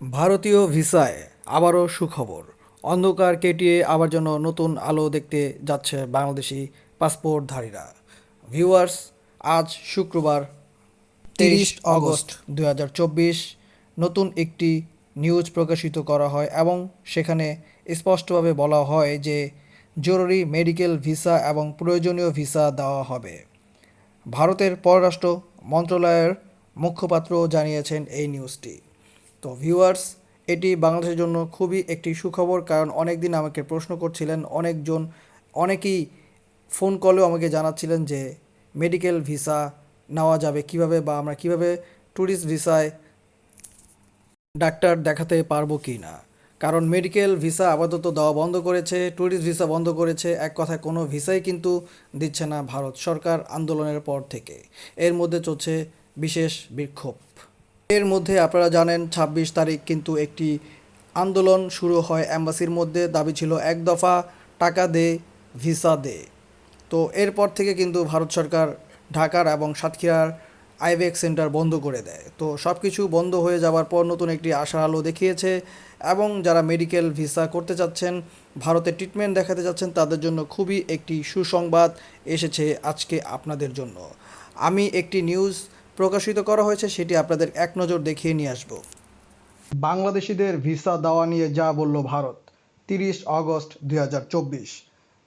ভারতীয় ভিসায় আবারও সুখবর। অন্ধকার কেটিয়ে আবার যেন নতুন আলো দেখতে যাচ্ছে বাংলাদেশি পাসপোর্টধারীরা। ভিউয়ার্স, আজ শুক্রবার তেইশ অগস্ট দু হাজার চব্বিশ। নতুন একটি নিউজ প্রকাশিত করা হয় এবং সেখানে স্পষ্টভাবে বলা হয় যে জরুরি মেডিকেল ভিসা এবং প্রয়োজনীয় ভিসা দেওয়া হবে। ভারতের পররাষ্ট্র মন্ত্রণালয়ের মুখপাত্র জানিয়েছেন এই নিউজটি। তো ভিউয়ার্স এটি বাংলাদেশের জন্য খুবই একটি সুখবর কারণ অনেক দিন আমাকে প্রশ্ন করছিলেন, অনেকজন, অনেকেই ফোন কলেও আমাকে জানাচ্ছিলেন যে মেডিকেল ভিসা নেওয়া যাবে কীভাবে বা আমরা কীভাবে ট্যুরিস্ট ভিসায় ডাক্তার দেখাতে পারব কি না। কারণ মেডিকেল ভিসা আপাতত দেওয়া বন্ধ করেছে ট্যুরিস্ট ভিসা বন্ধ করেছে, এক কথায় কোনো ভিসাই কিন্তু দিচ্ছে না ভারত সরকার আন্দোলনের পর থেকে। এর মধ্যে চলছে বিশেষ বিক্ষোভ। এর মধ্যে আপনারা জানেন ২৬ তারিখ কিন্তু একটি আন্দোলন শুরু হয় অ্যাম্বাসির মধ্যে। দাবি ছিল এক দফা টাকা দে, ভিসা দে। তো এরপর থেকে কিন্তু ভারত সরকার ঢাকার এবং সাতক্ষীরার আইবেক সেন্টার বন্ধ করে দেয়। তো সব কিছু বন্ধ হয়ে যাওয়ার পর নতুন একটি আশার আলো দেখিয়েছে এবং যারা মেডিকেল ভিসা করতে চাচ্ছেন, ভারতে ট্রিটমেন্ট দেখাতে চাচ্ছেন, তাদের জন্য খুবই একটি সুসংবাদ এসেছে আজকে আপনাদের জন্য। আমি একটি নিউজ প্রকাশিত করা হয়েছে, সেটি আপনাদের এক নজর দেখিয়ে নিয়ে আসব। বাংলাদেশিদের ভিসা দেওয়া নিয়ে যা বলল ভারত, তিরিশ আগস্ট দু হাজার চব্বিশ।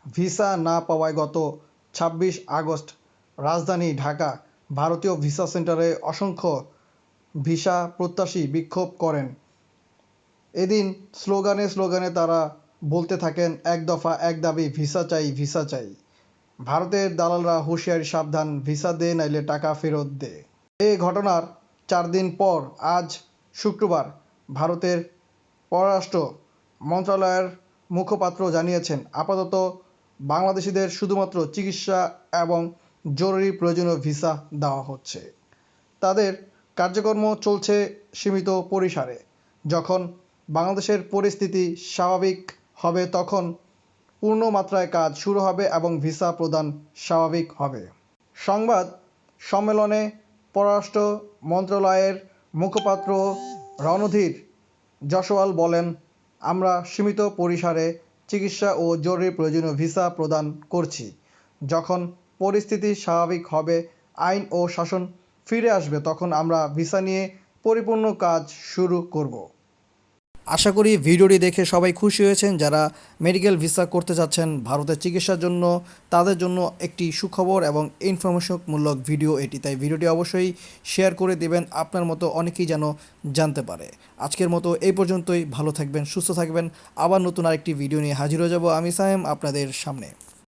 ভিসা না পাওয়ায় গত ছাব্বিশ আগস্ট রাজধানী ঢাকা ভারতীয় ভিসা সেন্টারে অসংখ্য ভিসা প্রত্যাশী বিক্ষোভ করেন। এদিন স্লোগানে স্লোগানে তারা বলতে থাকেন, এক দফা, এক দাবি, ভিসা চাই ভিসা চাই। ভারতের দালালরা হুঁশিয়ারি সাবধান, ভিসা দে, নাইলে টাকা ফেরত দে। এই ঘটনার চার দিন পর আজ শুক্রবার ভারতের পররাষ্ট্র মন্ত্রণালয়ের মুখপাত্র জানিয়েছেন, আপাতত বাংলাদেশিদের শুধুমাত্র চিকিৎসা এবং জরুরি প্রয়োজনীয় ভিসা দেওয়া হচ্ছে। তাদের কার্যক্রম চলছে সীমিত পরিসরে। যখন বাংলাদেশের পরিস্থিতি স্বাভাবিক হবে, তখন পূর্ণ মাত্রায় কাজ শুরু হবে এবং ভিসা প্রদান স্বাভাবিক হবে। সংবাদ সম্মেলনে পররাষ্ট্র মন্ত্রণালয়ের মুখপাত্র রণধীর যশওয়াল বলেন, আমরা সীমিত পরিসরে চিকিৎসা ও জরুরি প্রয়োজনীয় ভিসা প্রদান করছি। যখন পরিস্থিতি স্বাভাবিক হবে, আইন ও শাসন ফিরে আসবে, তখন আমরা ভিসা নিয়ে পরিপূর্ণ কাজ শুরু করব। আশা করি ভিডিওটি দেখে সবাই খুশি হয়েছেন। যারা মেডিকেল ভিসা করতে যাচ্ছেন, ভারতের চিকিৎসার জন্য, তাদের জন্য একটি সুখবর এবং ইনফরমেশনমূলক ভিডিও এটি। তাই ভিডিওটি অবশ্যই শেয়ার করে দেবেন, আপনার মতো অনেকেই যেন জানতে পারে। আজকের মতো এই পর্যন্তই। ভালো থাকবেন, সুস্থ থাকবেন। আবার নতুন আরেকটি ভিডিও নিয়ে হাজির হয়ে যাব আমি, সাহেম, আপনাদের সামনে।